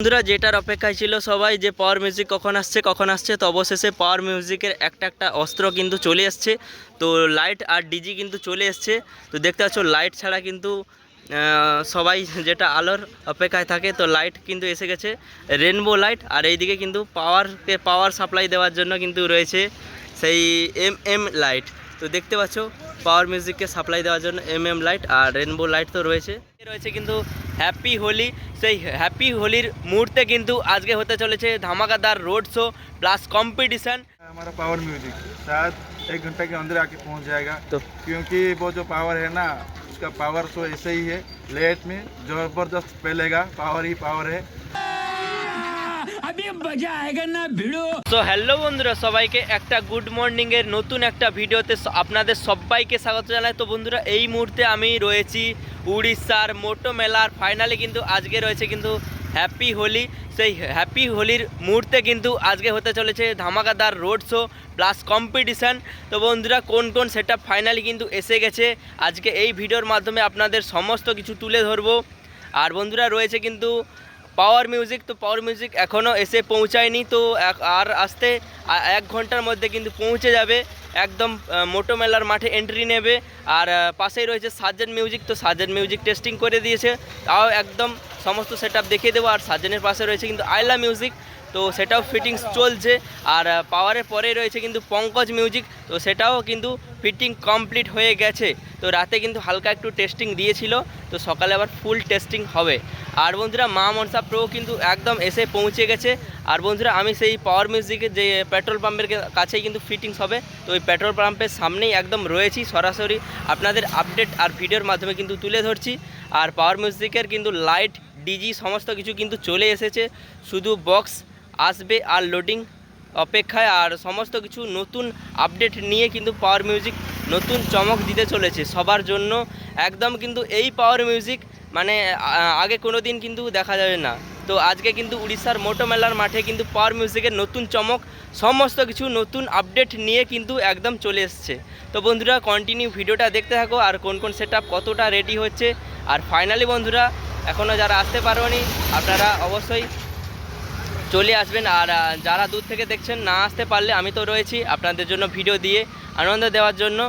বন্ধুরা, যেটার অপেক্ষায় ছিল সবাই যে পাওয়ার মিউজিক কখন আসছে কখন আসছে, তো অবশেষে পাওয়ার মিউজিকের একটা একটা অস্ত্র কিন্তু চলে এসছে। তো লাইট আর ডিজি কিন্তু চলে এসছে। তো দেখতে পাচ্ছ লাইট ছাড়া কিন্তু সবাই যেটা আলোর অপেক্ষায় থাকে, তো লাইট কিন্তু এসে গেছে। রেনবো লাইট আর এইদিকে কিন্তু পাওয়ারকে পাওয়ার সাপ্লাই দেওয়ার জন্য কিন্তু রয়েছে সেই এম এম লাইট তো দেখতে পাচ্ছ পাওয়ার মিউজিককে সাপ্লাই দেওয়ার জন্য এম এম লাইট আর রেনবো লাইট তো রয়েছে রয়েছে কিন্তু হ্যাপি হোলি সেই হ্যাপি হোলির মুহূর্তে কিন্তু আজকে হতে চলেছে ধামাকাদার रोड शो प्लस कंपटीशन हमारा पावर म्यूजिक शायद एक घंटे के अंदर आके पहुंच जाएगा तो क्योंकि वो जो पावर है ना उसका पावर तो ऐसे ही है लेट में जबरदस्त फैलेगा पावर ही पावर है তো হ্যালো বন্ধুরা, সবাইকে একটা গুড মর্নিং এর নতুন একটা ভিডিওতে আপনাদের সবাইকে স্বাগত জানাই। তো বন্ধুরা, এই মুহূর্তে আমি রয়েছি উড়িষ্যার মোটো মেলার ফাইনালি কিন্তু আজকে রয়েছে কিন্তু হ্যাপি হোলি সেই হ্যাপি হোলির মুহূর্তে কিন্তু আজকে হতে চলেছে ধামাকাদার রোড শো প্লাস কম্পিটিশান তো বন্ধুরা, কোন কোন সেটা ফাইনালি কিন্তু এসে গেছে, আজকে এই ভিডিওর মাধ্যমে আপনাদের সমস্ত কিছু তুলে ধরবো। আর বন্ধুরা, রয়েছে কিন্তু পাওয়ার মিউজিক তো পাওয়ার মিউজিক এখনও এসে পৌঁছায়নি, তো আর আসতে এক ঘণ্টার মধ্যে কিন্তু পৌঁছে যাবে। একদম মোটো মেলার মাঠে এন্ট্রি নেবে। আর পাশেই রয়েছে সার্জেন মিউজিক তো সার্জেন মিউজিক টেস্টিং করে দিয়েছে। তাও একদম সমস্ত সেট দেখিয়ে দেবো। আর সার্জেনের পাশে রয়েছে কিন্তু আইলা মিউজিক তো সেটাও ফিটিংস চলছে। আর পাওয়ারের পরেই রয়েছে কিন্তু পঙ্কজ মিউজিক তো সেটাও কিন্তু ফিটিং কমপ্লিট হয়ে গেছে। তো রাতে কিন্তু হালকা একটু টেস্টিং দিয়েছিল, তো সকালে আবার ফুল টেস্টিং হবে। আর বন্ধুরা, মা মনসা প্রো কিন্তু একদম এসে পৌঁছে গেছে। আর বন্ধুরা, আমি সেই পাওয়ার মিউজিকের যে পেট্রোল পাম্পের কাছেই কিন্তু ফিটিংস হবে। তো ওই পেট্রোল পাম্পের সামনেই একদম রয়েছি সরাসরি। আপনাদের আপডেট আর ভিডিওর মাধ্যমে কিন্তু তুলে ধরছি। আর পাওয়ার মিউজিকের কিন্তু লাইট ডিজি সমস্ত কিছু কিন্তু চলে এসেছে। শুধু বক্স আসবে আর লোডিং অপেক্ষায় আর সমস্ত কিছু নতুন আপডেট নিয়ে কিন্তু পাওয়ার মিউজিক নতুন চমক দিতে চলেছে সবার জন্য। একদম কিন্তু এই পাওয়ার মিউজিক মানে আগে কোনো দিন কিন্তু দেখা যাবে না। তো আজকে কিন্তু উড়িষ্যার মোটো মেলার মাঠে কিন্তু পাওয়ার মিউজিকের নতুন চমক, সমস্ত কিছু নতুন আপডেট নিয়ে কিন্তু একদম চলে এসছে। তো বন্ধুরা কন্টিনিউ ভিডিওটা দেখতে থাকো আর কোন কোন সেট কতটা রেডি হচ্ছে। আর ফাইনালি বন্ধুরা এখনও যারা আসতে পারোনি, আপনারা অবশ্যই চলে আসবেন আর আহ, যারা দূর থেকে দেখছেন না আসতে পারলে আমি তো রয়েছি আপনাদের জন্য ভিডিও দিয়ে আনন্দ দেওয়ার জন্য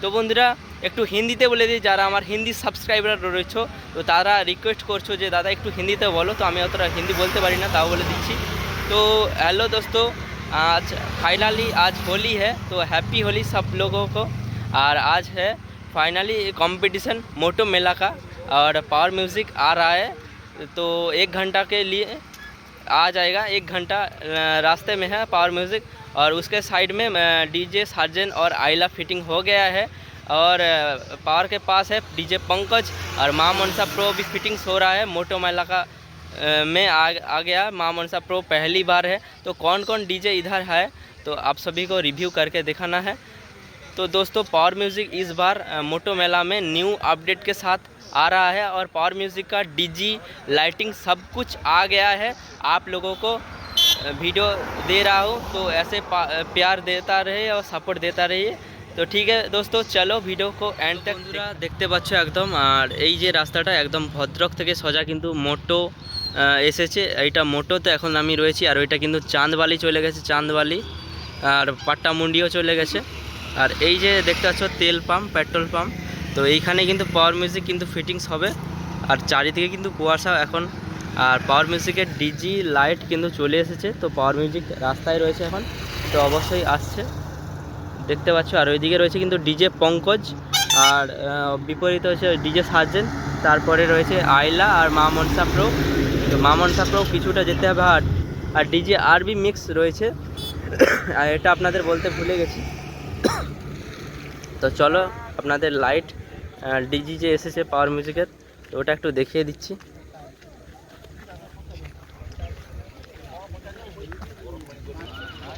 তো বন্ধুরা একটু হিন্দিতে বলে দিই যারা আমার হিন্দি সাবস্ক্রাইবার রয়েছে তো তারা রিকোয়েস্ট করছো যে দাদা একটু হিন্দিতে বলো তো আমি অতটা হিন্দি বলতে পারি না তাও বলে দিচ্ছি तो हेलो दोस्तों आज फाइनली आज होली है तो हैप्पी होली सब लोगों को और आज है फाइनली कंपटीशन मोटो मेला का और पावर म्यूज़िक आ रहा है तो एक घंटा के लिए आ जाएगा एक घंटा रास्ते में है पावर म्यूज़िक और उसके साइड में डीजे सार्जन और आइला फिटिंग हो गया है और पावर के पास है डीजे पंकज और माँ मनसा प्रो भी फिटिंग्स हो रहा है। मोटो मेला का में आ, आ गया। माँ मनसा प्रो पहली बार है। तो कौन कौन डीजे इधर है तो आप सभी को रिव्यू करके दिखाना है। तो दोस्तों पावर म्यूज़िक इस बार मोटो मेला में न्यू अपडेट के साथ आ रहा है और पावर म्यूज़िक का डीजी लाइटिंग सब कुछ आ गया है आप लोगों को अ, वीडियो दे रहा हूँ तो ऐसे पा- अ, प्यार देता रहे और सपोर्ट देता रहिए তো ঠিক আছে দোস্ত চলো ভিডিও কো এন্ড তক বন্ধুরা দেখতে পাচ্ছ একদম আর এই যে রাস্তাটা একদম ভদ্রক থেকে সোজা কিন্তু মোটো আহ, এসেছে এইটা মোটোতে এখন আমি রয়েছি আর ওইটা কিন্তু চাঁদবালি চলে গেছে চাঁদবালি আর পাট্টামুন্ডিও চলে গেছে আর এই যে দেখতে পাচ্ছ তেল পাম্প পেট্রোল পাম্প তো এইখানে কিন্তু পাওয়ার মিউজিক কিন্তু ফিটিংস হবে। আর চারিদিকে কিন্তু কুয়াশা এখন। আর পাওয়ার মিউজিকের ডিজি লাইট কিন্তু চলে এসেছে। তো পাওয়ার মিউজিক রাস্তায় রয়েছে এখন। তো অবশ্যই আসছে। দেখতে পাচ্ছ, আর ওইদিকে রয়েছে কিন্তু ডিজে পঙ্কজ। আর বিপরীত হচ্ছে ডিজে সার্জেন তারপরে রয়েছে আইলা আর মা মনসা প্রো। তো মা মনসা প্রো কিছুটা যেতে হবে। আর আর ডিজে আরবি মিক্স রয়েছে। আর এটা আপনাদের বলতে ভুলে গেছি। তো চলো, আপনাদের লাইট ডিজি যে এসেছে পাওয়ার মিউজিকের তো ওটা একটু দেখিয়ে দিচ্ছি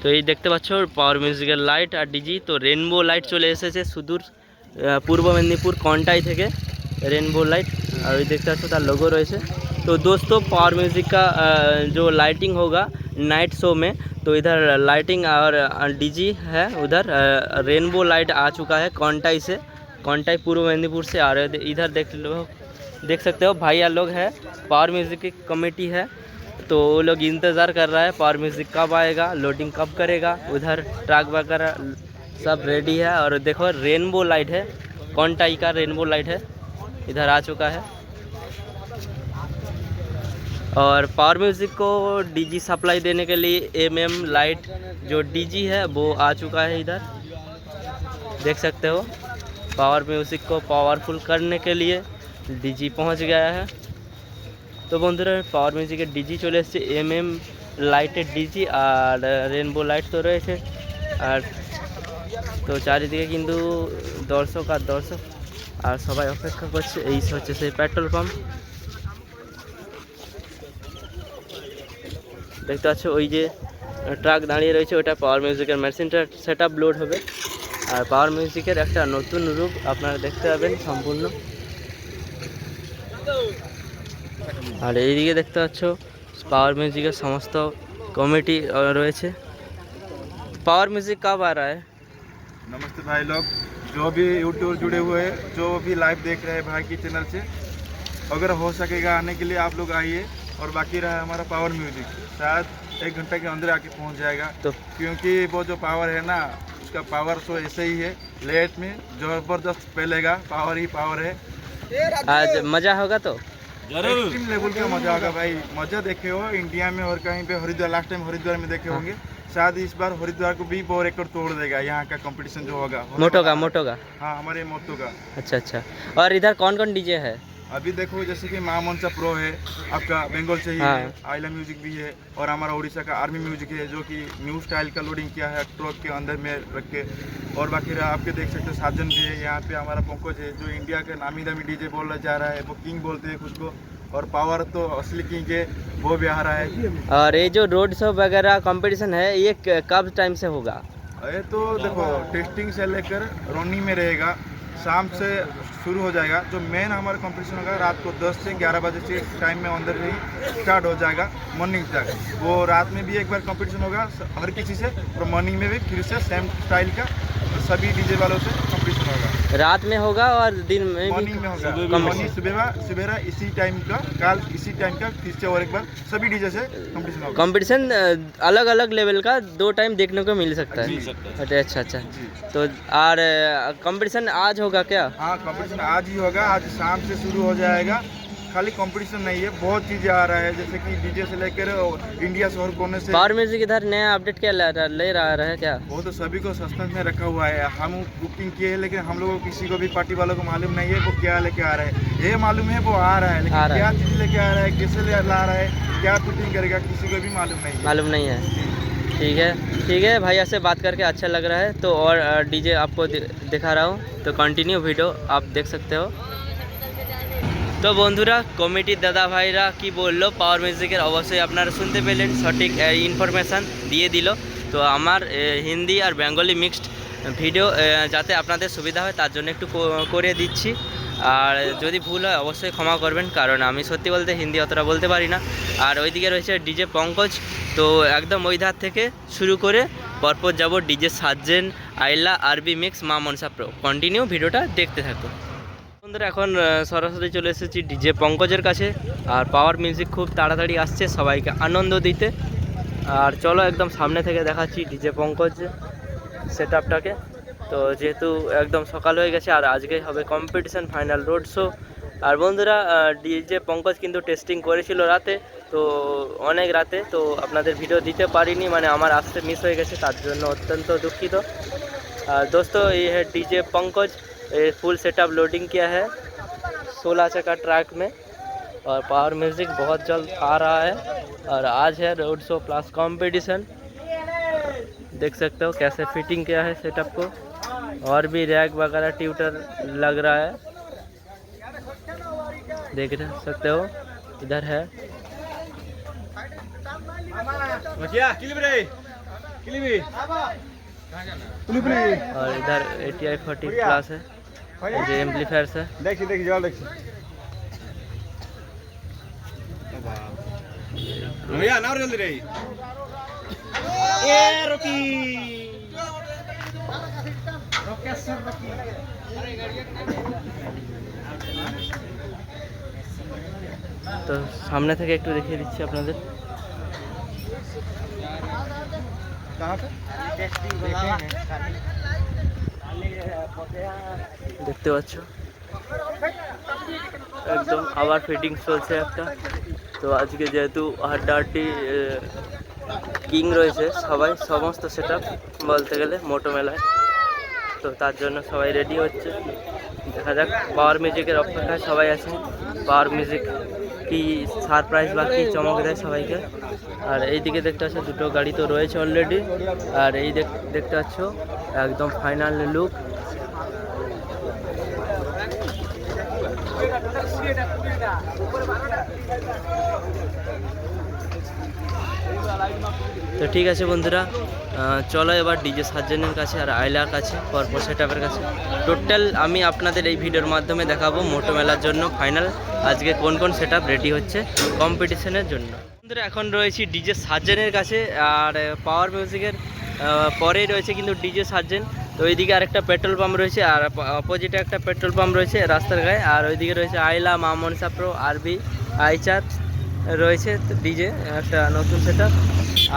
তো এই দেখতে পাচ্ছ পাওয়ার মিউজিকের লাইট আর ডিজি তো রেনবো লাইট চলে এসেছে সুদূর আহ, পূর্ব মেদিনীপুর কন্টাই থেকে रेनबो लाइट और ये देखते हो तार लोगो रहे तो दोस्तों पावर म्यूजिक का अ, जो लाइटिंग होगा नाइट शो में तो इधर लाइटिंग और डीजी है उधर रेनबो लाइट आ चुका है कॉन्टाई से कॉन्टाई पूर्व मेदिनीपुर से आ रहे थे इधर देख लो, देख सकते हो भैया लोग है। पावर म्यूज़िक की कमेटी है। तो वो लोग इंतज़ार कर रहा है पावर म्यूज़िक कब आएगा लोडिंग कब करेगा, उधर ट्रक वगैरह सब रेडी है। और देखो रेनबो लाइट है कौन टाई का रेनबो लाइट है, इधर आ चुका है। और पावर म्यूज़िक को डीजी सप्लाई देने के लिए एमएम लाइट जो डीजी है, वो आ चुका है इधर। देख सकते हो। पावर म्यूजिक को पावरफुल करने के लिए ডিজি পৌঁছ গয়া হ্যাঁ তো বন্ধুরা পাওয়ার মিউজিকের ডিজি চলে এসেছে এম এম লাইটের ডিজি আর রেনবো লাইট তো রয়েছে আর তো চারিদিকে কিন্তু দর্শক আর দর্শক আর সবাই অপেক্ষা করছে এই হচ্ছে সেই পেট্রোল পাম্প দেখতে পাচ্ছ ওই যে ট্রাক দাঁড়িয়ে রয়েছে ওটা পাওয়ার মিউজিকের মেশিনটা সেট আপ লোড হবে আর পাওয়ার মিউজিকের একটা নতুন রূপ আপনারা দেখতে পাবেন সম্পূর্ণ আর এইদিকে দেখতে পাচ্ছ পাওয়ার মিউজিকের সমস্ত কমিটি আহ, রয়েছে पावर म्यूजिक कब आ रहा है नमस्ते भाई लोग जो भी यूट्यूब जुड़े हुए हैं जो भी लाइव देख रहे हैं भाई की चैनल से अगर हो सकेगा आने के लिए आप लोग आइए और बाकी रहा हमारा पावर म्यूजिक शायद एक घंटे के अंदर आके पहुंच जाएगा तो क्योंकि वो जो पावर है ना उसका पावर तो ऐसे ही है। लेट में ज़बरदस्त फैलेगा। पावर ही पावर है। आज मज़ा होगा तो? एक्सट्रीम लेवल का मज़ा होगा भाई। मज़ा देखे हो इंडिया में और कहीं पे हरिद्वार लास्ट टाइम हरिद्वार में देखे हाँ। होंगे। शायद इस बार हरिद्वार को भी वो रिकॉर्ड तोड़ देगा यहाँ का कंपटीशन जो होगा। मोटो का मोटो का? हाँ हमारे मोटो का। अच्छा अच्छा। और इधर कौन कौन डीजे है? अभी देखो जैसे कि माँ मनसा प्रो है आपका बंगाल से ही हाँ। है। आइला म्यूज़िक भी है और हमारा उड़ीसा का आर्मी म्यूज़िक है जो कि न्यू स्टाइल का लोडिंग किया है ट्रक के अंदर में रख के। और बाकी रहा आपके देख सकते हो साजन भी है यहाँ पे हमारा पंकज है जो इंडिया के नामी दामी डीजे बोला जा रहा है वो किंग बोलते हैं कुछ को और पावर तो असली किंग है वो भी आ रहा है। और ये जो रोड शो वगैरह कंपटीशन है ये कब टाइम से होगा? ये तो देखो टेस्टिंग से लेकर रोनी में रहेगा शाम से शुरू हो जाएगा। जो मेन हमारा कंपटीशन होगा, रात को 10 से 11 बजे से टाइम में अंदर ही स्टार्ट हो जाएगा मॉर्निंग तक। वो रात में भी एक बार कंपटीशन होगा, हर किसी से, और मॉर्निंग में भी फिर से सेम स्टाइल का सभी डीजे वालों से कंपटीशन होगा। रात में होगा और दिन में भी मॉर्निंग में होगा। मॉर्निंग सुबह सुबह इसी टाइम का काल इसी टाइम का फिर से और एक बार सभी डीजे से कंपटीशन होगा। कंपटीशन अलग अलग लेवल का दो टाइम देखने को मिल सकता है। मिल सकता है। अच्छा अच्छा। अच्छा तो और कंपटीशन आज होगा क्या? हाँ कंपटीशन आज ही होगा। आज शाम से शुरू हो जाएगा। खाली कंपटीशन नहीं है बहुत चीज़ें आ रहा है जैसे कि डीजे से लेकर इंडिया से हर कोने से। पावर म्यूज़िक इधर नया अपडेट क्या ले रहा ले रहा है क्या? वो तो सभी को सस्पेंस में रखा हुआ है हम बुकिंग किए हैं लेकिन हम लोगों को किसी को भी पार्टी वालों को मालूम नहीं है वो क्या लेके आ रहा है। ये मालूम है वो आ रहा है लेकिन क्या चीज़ लेके आ रहा है कैसे ले ला रहा है क्या बुकिंग करेगा किसी को भी मालूम नहीं है। मालूम नहीं है। ठीक है ठीक है भैया से बात करके अच्छा लग रहा है। तो और डीजे आपको दिखा रहा हूँ। तो कंटिन्यू वीडियो आप देख सकते हो। তো বন্ধুরা, কমিটির দাদা ভাইরা কি বলল? পাওয়ার মিউজিকের অবশ্যই আপনারা শুনতে পেলেন, সঠিক ইনফরমেশান দিয়ে দিল। তো আমার হিন্দি আর বেঙ্গলি মিক্সড ভিডিও যাতে আপনাদের সুবিধা হয়, তার জন্য একটু করে দিচ্ছি। আর যদি ভুল হয়, অবশ্যই ক্ষমা করবেন, কারণ আমি সত্যি বলতে হিন্দি অতটা বলতে পারি না। আর ওইদিকে রয়েছে ডিজে পঙ্কজ। তো একদম ওই ধার থেকে শুরু করে পরপর যাব ডিজে সাজ্জেন, আইলা, আরবি মিক্স মা মনসা প্রো। কন্টিনিউ ভিডিওটা দেখতে থাকো বন্ধুরা, এখন সরাসরি চলে এসেছি ডিজে পঙ্কজের কাছে। আর পাওয়ার মিউজিক খুব তাড়াতাড়ি আসছে, সবাইকে আনন্দ দিতে। আর চলো একদম সামনে থেকে দেখাচ্ছি ডিজে পঙ্কজ সেট আপটাকে তো যেহেতু একদম সকাল হয়ে গেছে, আর আজকে হবে কম্পিটিশান ফাইনাল রোড শো আর বন্ধুরা ডিজে পঙ্কজ কিন্তু টেস্টিং করেছিল রাতে, তো অনেক রাতে, তো আপনাদের ভিডিও দিতে পারিনি মানে আমার আসতে মিস হয়ে গেছে, তার জন্য অত্যন্ত দুঃখিত। আর দোস্ত, এই হ্যাঁ ডিজে পঙ্কজ। ये फुल सेटअप लोडिंग किया है। सोलह चक्का ट्रैक में। और पावर म्यूज़िक बहुत जल्द आ रहा है। और आज है रोड शो प्लस कंपटीशन देख सकते हो कैसे फिटिंग किया है सेटअप को। और भी रैक वगैरह ट्यूटर लग रहा है। देख रहे सकते हो? इधर है। और इधर A T I forty plus है। ये जो एम्पलीफायर है देखी देखी जल देखी भैया ना जल्दी रही তো সামনে থেকে একটু দেখিয়ে দিচ্ছি আপনাদের कहाँ पे দেখতে পাচ্ছ? একদম আবার ফিটিং চলছে একটা। তো আজকে যেহেতু হাড্ডাহাড্ডি কিং রয়েছে সবাই, সমস্ত সেট বলতে গেলে মোটো মেলায়। তো তার জন্য সবাই রেডি হচ্ছে। দেখা যাক পাওয়ার মিউজিকের অপেক্ষায় সবাই আছে। পাওয়ার মিউজিক কি সারপ্রাইজ বা কি চমক দেয় সবাইকে। আর এই দিকে দেখতে পাচ্ছ, দুটো গাড়ি তো রয়েছে অলরেডি আর এই দেখ- দেখতে পাচ্ছ একদম ফাইনাল লুক। তো ঠিক আছে বন্ধুরা চলো এবার ডিজে সার্জনের কাছে আর আইলার কাছে, পরপর সেটআপের কাছে। টোটাল আমি আপনাদের এই ভিডিওর মাধ্যমে দেখাবো মোটো মেলার জন্য ফাইনাল, আজকে কোন কোন সেটআপ রেডি হচ্ছে কম্পিটিশনের জন্য। বন্ধুরা, এখন রয়েছি ডিজে সার্জনের কাছে, আর পাওয়ার মিউজিকের পরেই রয়েছে কিন্তু ডিজে সার্জেন। তো ওইদিকে আরেকটা পেট্রোল পাম্প রয়েছে আর অপোজিটে একটা পেট্রোল পাম্প রয়েছে রাস্তার গায়ে। আর ওইদিকে রয়েছে আইলা মা মনসা প্রো আরবি, আইচার রয়েছে ডিজে, একটা নতুন সেটআপ।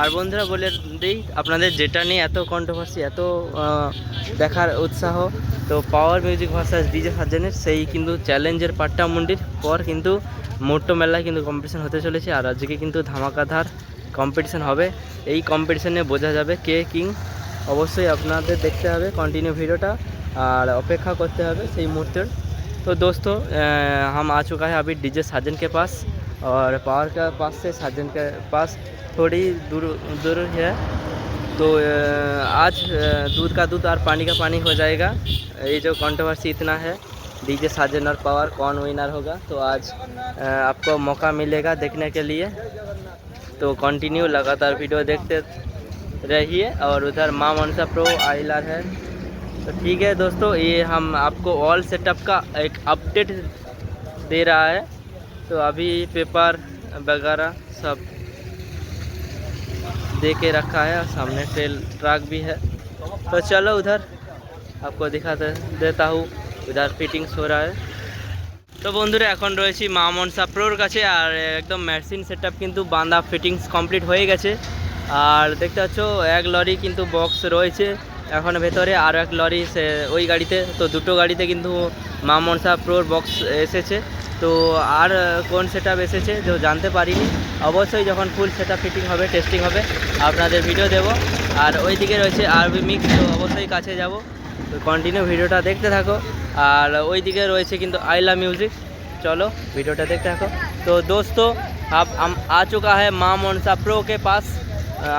আর বন্ধুরা বলে দিই, আপনাদের যেটা নিয়ে এত কন্ট্রোভার্সি এত দেখার উৎসাহ, তো পাওয়ার মিউজিক ভার্সাস ডিজে সার্জেনের সেই কিন্তু চ্যালেঞ্জের পাট্টা মুন্ডির পর কিন্তু মোটো মেলায় কিন্তু কম্পিটিশন হতে চলেছে। আর আজকে কিন্তু ধামাকাধার কম্পিটিশন হবে এই কম্পিটিশনে বোঝা যাবে কে কিং অবশ্যই আপনাদের দেখতে হবে কন্টিনিউ ভিডিওটা আর অপেক্ষা করতে হবে সেই মুহূর্তের तो दोस्तों अ, हम आ चुका है अभी डीजे साजन के पास और पावर का पास से साजन के पास थोड़ी दूर दूर है तो अ, आज अ, दूध का दूध और पानी का पानी हो जाएगा ये जो कंट्रोवर्सी इतना है डीजे साजन और पावर कौन विनर होगा तो आज अ, आपको मौका मिलेगा देखने के लिए तो कंटिन्यू लगातार वीडियो देखते रहिए और उधर माँ मनसा प्रो आइलर है। तो ठीक है दोस्तों, ये हम आपको ऑल सेटअप का एक अपडेट दे रहा है। तो अभी पेपर वगैरह सब दे के रखा है और सामने ट्रेल ट्रक भी है। तो चलो उधर आपको दिखाते देता हूँ, उधर फिटिंग्स हो रहा है। তো বন্ধুরা, এখন রয়েছি মা মনসা প্রোর কাছে আর একদম মেশিন সেটআপ কিন্তু বাঁধা ফিটিংস কমপ্লিট হয়ে গেছে। আর দেখতে পাচ্ছ, এক লরি কিন্তু বক্স রয়েছে। এখন ভেতরে আর এক লরি সে ওই গাড়িতে। তো দুটো গাড়িতে কিন্তু মা মনসা প্রোর বক্স এসেছে। তো আর কোন সেটআপ এসেছে তো জানতে পারিনি। অবশ্যই যখন ফুল সেটআপ ফিটিং হবে টেস্টিং হবে, আপনাদের ভিডিও দেব। আর ওই দিকে রয়েছে আরবি মিক্স তো অবশ্যই কাছে যাব। তো কন্টিনিউ देखते দেখতে और আর रही है क्योंकि কিন্তু म्यूज़िक चलो চলো वीडियोটা देखते थको तो दोस्तों अब हम आ चुका है माँ मनसा प्रो के पास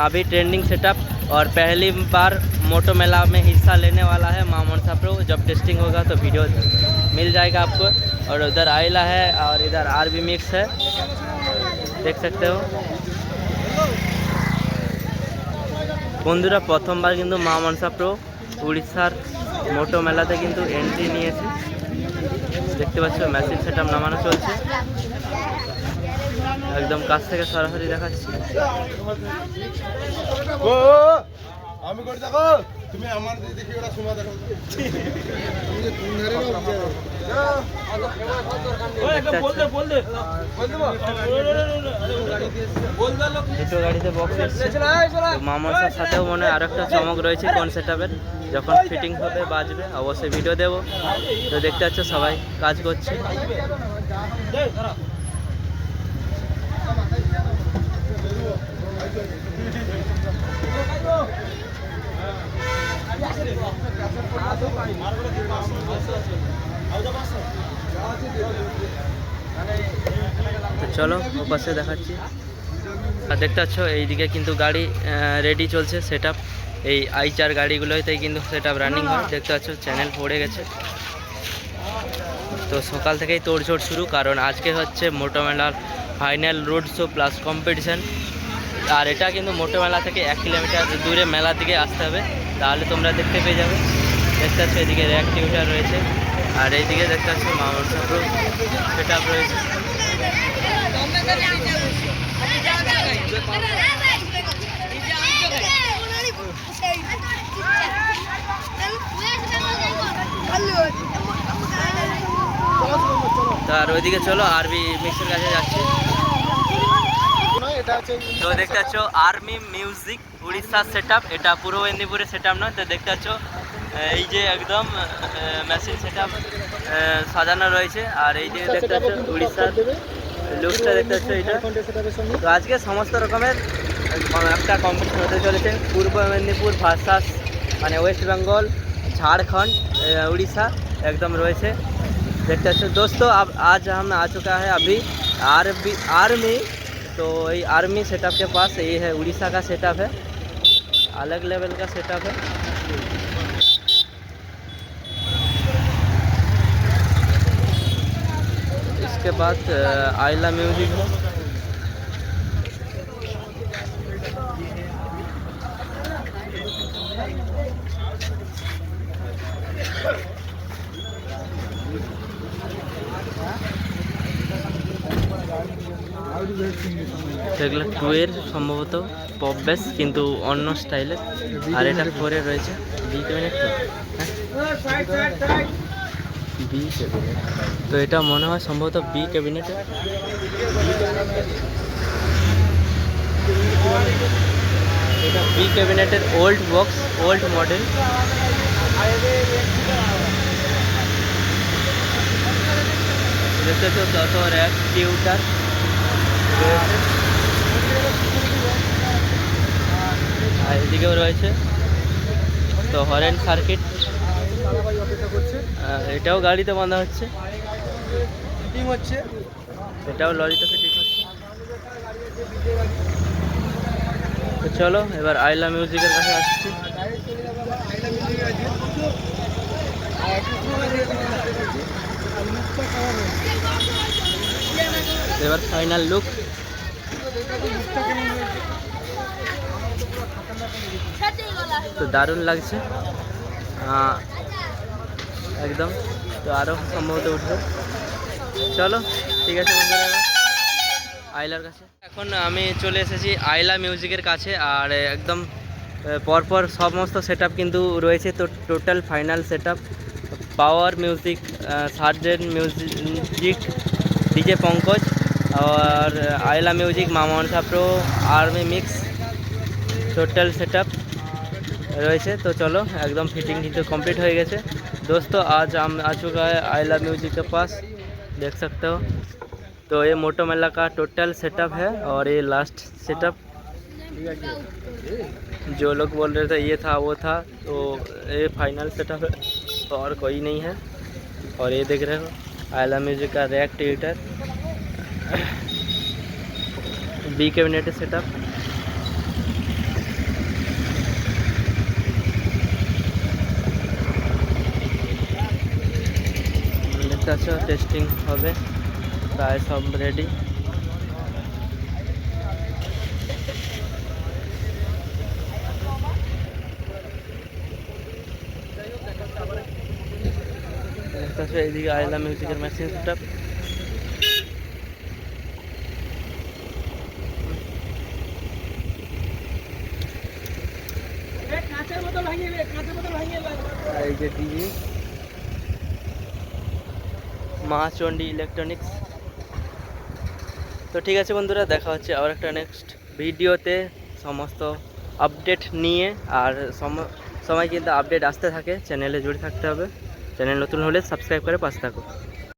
अभी ट्रेंडिंग सेटअप और पहली बार मोटो मेला में हिस्सा लेने वाला है माँ मनसा प्रो जब टेस्टिंग होगा तो वीडियो मिल जाएगा आपको। और उधर आयला है और इधर आर बी मिक्स है। देख सकते हो। बंधुरा, प्रथम बार কিন্তু माँ মনসা प्रो उड़ीसार মোটো মেলাতে কিন্তু এন্ট্রি নিয়েছে। দেখতে পাচ্ছ মেশিন সেটআপ নামানো চলছে। একদম কাছ থেকে সরাসরি দেখাচ্ছি। দেখো। তুমি আমার দেখি ওরা দেখো। দুটো গাড়িতে বক্স সাথেও মনে হয় আরও একটা চমক রয়েছে কোন সেটআপের যখন ফিটিং হবে বাজবে অবশ্যই ভিডিও দেবো। তো দেখতে পাচ্ছ সবাই কাজ করছে। তো চলো, ওপাশে দেখাচ্ছি। আর দেখতে পাচ্ছ, এইদিকে কিন্তু গাড়ি রেডি চলছে সেট এই আই চার গাড়িগুলোতেই কিন্তু সেট রানিং হয়। দেখতে পাচ্ছ চ্যানেল পড়ে গেছে। তো সকাল থেকেই তোড়জোড় শুরু, কারণ আজকে হচ্ছে মোটো মেলার final road show plus competition আর এটা কিন্তু মোটো মেলা থেকে এক কিলোমিটার দূরে মেলার দিকে আসতে হবে। তাহলে তোমরা দেখতে পেয়ে যাবে। দেখতে পাচ্ছ, এদিকে রিয়াক্টিভিটার রয়েছে। আর এইদিকে দেখতে পাচ্ছ মামুন সাপ্রো সেট আপ রয়েছে। তো আর ওইদিকে চলো আরবি মিক্সের কাছে যাচ্ছি। তো দেখতে পাচ্ছ আর্মি মিউজিক উড়িষ্যার সেট এটা পূর্ব মেদিনীপুরের সেট নয়, তো দেখতে পাচ্ছ এই যে একদম মেশিন সেট সাজানো রয়েছে আর এই যে দেখতে পাচ্ছ উড়িষ্যার লুকসটা দেখতে পাচ্ছ এটা তো আজকে সমস্ত রকমের একটা কম্পিটিশন হতে চলেছে পূর্ব মেদিনীপুর ভার্সাস মানে ওয়েস্ট বেঙ্গল झारखंड अ, उड़ीसा एकदम রয়েছে देखते अच्छे दोस्तों अब आज हम आ चुका है अभी आर्मी आर्मी तो ये आर्मी सेटअप के पास ये है उड़ीसा का सेटअप है अलग लेवल का सेटअप है इसके बाद अ, आइला म्यूजिक है এগুলো টুয়ের সম্ভবত পপ বেস কিন্তু অন্য স্টাইলের আর এটা ফোরে রয়েছে বি ক্যাবিনেট তো হ্যাঁ বি ক্যাবিনেট তো এটা মনে হয় সম্ভবত বি ক্যাবিনেটে এটা বি ক্যাবিনেটের ওল্ড বক্স ওল্ড মডেল তো যত র্যাক টিউটার আর এদিকেও রয়েছে। তো হরেন সার্কিট এটাও গাড়িতে বাঁধা হচ্ছে। ফিটিং হচ্ছে। এটাও লরিতে ফিটিং হচ্ছে। তো চলো এবার আইলা মিউজিকের কাছে আসছি। এবার ফাইনাল লুক তো দারুণ লাগছে। একদম তো আরও সম্ভবত উঠবে চলো ঠিক আছে বন্ধুরা এবার আইলার কাছে এখন আমি চলে এসেছি আইলা মিউজিকের কাছে আর একদম আহ, পরপর সমস্ত সেট কিন্তু রয়েছে তো total final set power music surgeon music DJ Pankaj আর Aila music Mamon pro army mix total set রয়েছে তো चलो एकदम फिटिंग কিন্তু कंप्लीट हो गए दोस्तों, आज हम आ चुका है आइला म्यूज़िक के पास। देख सकते हो। तो ये मोटो मेला का टोटल सेटअप है और ये लास्ट सेटअप जो लोग बोल रहे थे, ये था, वो था। तो ये फाइनल सेटअप है। तो और कोई नहीं है। और ये देख रहे हो आइला म्यूज़िक का रैक ट्विटर बी कैबिनेट सेटअप দেখতে পাচ্ছ টেস্টিং হবে প্রায় সব রেডি দেখতে পাচ্ছ এইদিকে আইলা মিউজিকের মেশিন সেটআপ আর এই যে টিভি মা চণ্ডী ইলেকট্রনিক্স। তো ঠিক আছে বন্ধুরা, দেখা হচ্ছে আবার একটা নেক্সট ভিডিওতে। সমস্ত আপডেট নিয়ে আর সম- সময় কিন্তু আপডেট আসতে থাকে। চ্যানেলে জুড়ে থাকতে হবে। চ্যানেল নতুন হলে সাবস্ক্রাইব করে পাশে থাকো।